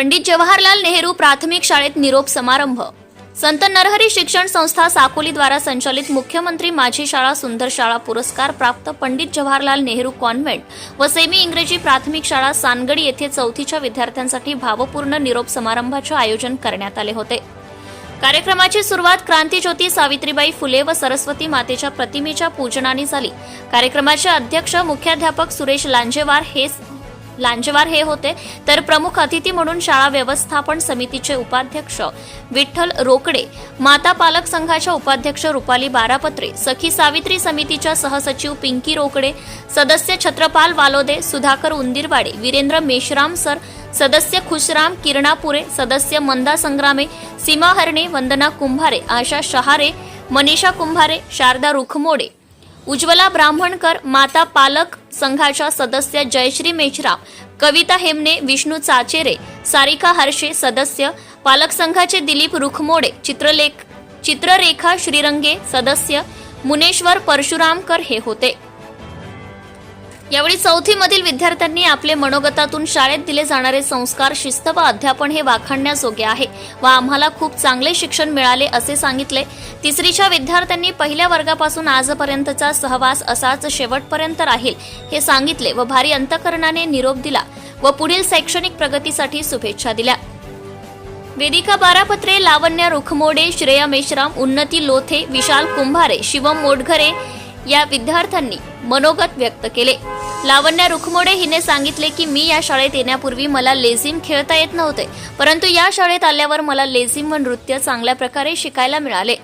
पंडित जवाहरलाल नेहरू प्राथमिक शाळेत निरोप समारंभ. संत नरहरी शिक्षण संस्था साकोलीद्वारा संचालित मुख्यमंत्री माझी शाळा सुंदर शाळा पुरस्कार प्राप्त पंडित जवाहरलाल नेहरू कॉन्व्हेंट व सेमी इंग्रजी प्राथमिक शाळा सानगडी येथे चौथीच्या विद्यार्थ्यांसाठी भावपूर्ण निरोप समारंभाचे आयोजन करण्यात आले होते. कार्यक्रमाची सुरुवात क्रांतीज्योती सावित्रीबाई फुले व सरस्वती मातेच्या प्रतिमेच्या पूजनाने झाली. कार्यक्रमाचे अध्यक्ष मुख्याध्यापक सुरेश लांजेवार हे लांजेवार हे होते. तर प्रमुख अतिथी म्हणून शाळा व्यवस्थापन समितीचे उपाध्यक्ष विठ्ठल रोकडे माता पालक संघाच्या उपाध्यक्ष रुपाली बारापत्रे सखी सावित्री समितीच्या सहसचिव पिंकी रोकडे सदस्य छत्रपाल वालोदे सुधाकर उंदीरवाडे वीरेंद्र मेश्राम सर सदस्य खुशराम किरणापुरे सदस्य मंदा संग्रामे सीमा हरणे वंदना कुंभारे आशा शहारे मनीषा कुंभारे शारदा रुखमोडे उज्ज्वला ब्राह्मणकर माता पालक संघाच्या सदस्य जयश्री मेश्राम कविता हेमने विष्णू चाचेरे सारिका हर्षे सदस्य पालक संघाचे दिलीप रुखमोडे चित्रलेख चित्ररेखा श्रीरंगे सदस्य मुनेश्वर परशुरामकर हे होते. यावेळी चौथीमधील विद्यार्थ्यांनी आपले मनोगतातून शाळेत दिले जाणारे संस्कार शिस्त व अध्यापन हे वाखाणण्याजोगे आहे व आम्हाला खूप चांगले शिक्षण मिळाले असे सांगितले. तिसरीच्या विद्यार्थ्यांनी पहिल्या वर्गापासून आजपर्यंतचा सहवास असाच शेवटपर्यंत राहील हे सांगितले व भारी अंतकरणाने निरोप दिला व पुढील शैक्षणिक प्रगतीसाठी शुभेच्छा दिल्या. वेदिका बारापत्रे लावण्य रुखमोडे श्रेया मेश्राम उन्नती लोथे विशाल कुंभारे शिवम मोडघरे या विद्यार्थ्यांनी मनोगत व्यक्त केले. लावण्या रुखमोडे हिने सांगितले की मी या शाळेत येण्यापूर्वी मला लेझिम खेळता येत नव्हते परंतु या शाळेत आल्यावर मला लेझिम व नृत्य चांगल्या प्रकारे शिकायला मिळाले.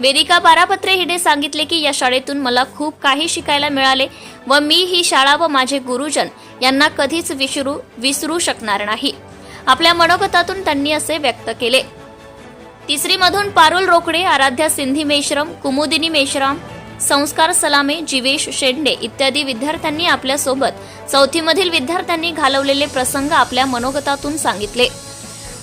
वेदिका बारापत्रे हिने सांगितले की या शाळेतून मला खूप काही शिकायला मिळाले व मी ही शाळा व माझे गुरुजन यांना कधीच विसरू विसरू शकणार नाही. आपल्या मनोगतातून त्यांनी असे व्यक्त केले. तिसरीमधून पारुल रोकडे आराध्या सिंधी मेश्रम कुमुदिनी मेश्राम संस्कार सलामे जिवेश शेंडे इत्यादी विद्यार्थ्यांनी आपल्यासोबत चौथीमधील विद्यार्थ्यांनी घालवलेले प्रसंग आपल्या मनोगतातून सांगितले.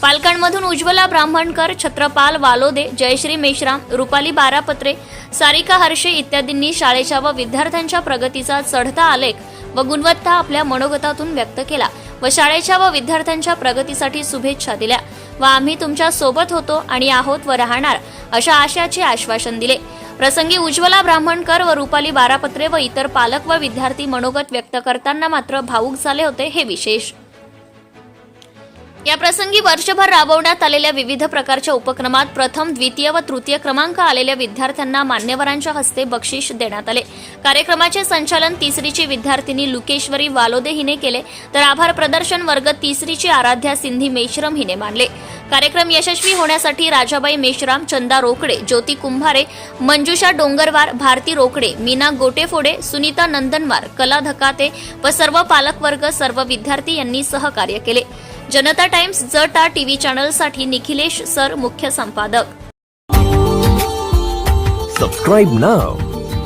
पालकांमधून उज्ज्वला ब्राह्मणकर छत्रपाल वालोदे जयश्री मेश्राम रुपाली बारापत्रे सारिका हर्षे इत्यादींनी शाळेच्या व विद्यार्थ्यांच्या प्रगतीचा चढता आलेख व गुणवत्ता आपल्या मनोगतातून व्यक्त केला व शाळेच्या व विद्यार्थ्यांच्या प्रगतीसाठी शुभेच्छा दिल्या. व आम्ही तुमच्यासोबत होतो आणि आहोत व राहणार अशा आशयाचे आश्वासन दिले. प्रसंगी उज्ज्वला ब्राह्मणकर व रुपाली बारापत्रे व इतर पालक व विद्यार्थी मनोगत व्यक्त करताना मात्र भावूक झाले होते हे विशेष. या प्रसंगी वर्षभर राबवण्यात आलेल्या विविध प्रकारच्या उपक्रमात प्रथम द्वितीय व तृतीय क्रमांक आलेल्या विद्यार्थ्यांना मान्यवरांच्या हस्ते बक्षीस देण्यात आले. कार्यक्रमाचे संचालन तिसरीची विद्यार्थिनी लुकेश्वरी वालोदे हिने केले. तर आभार प्रदर्शन वर्ग तिसरीची आराध्या सिंधी मेश्रम हिने मानले कार्यक्रम यशस्वी होण्यासाठी राजाबाई मेश्राम चंदा रोकडे ज्योती कुंभारे मंजुषा डोंगरवार भारती रोकडे मीना गोटेफोडे सुनीता नंदनवार कला धकाते व सर्व पालकवर्ग सर्व विद्यार्थी यांनी सहकार्य केले. जनता टाइम्स जटा टीव्ही चॅनलसाठी निखिलेश सर मुख्य संपादक. सबस्क्राईब नाव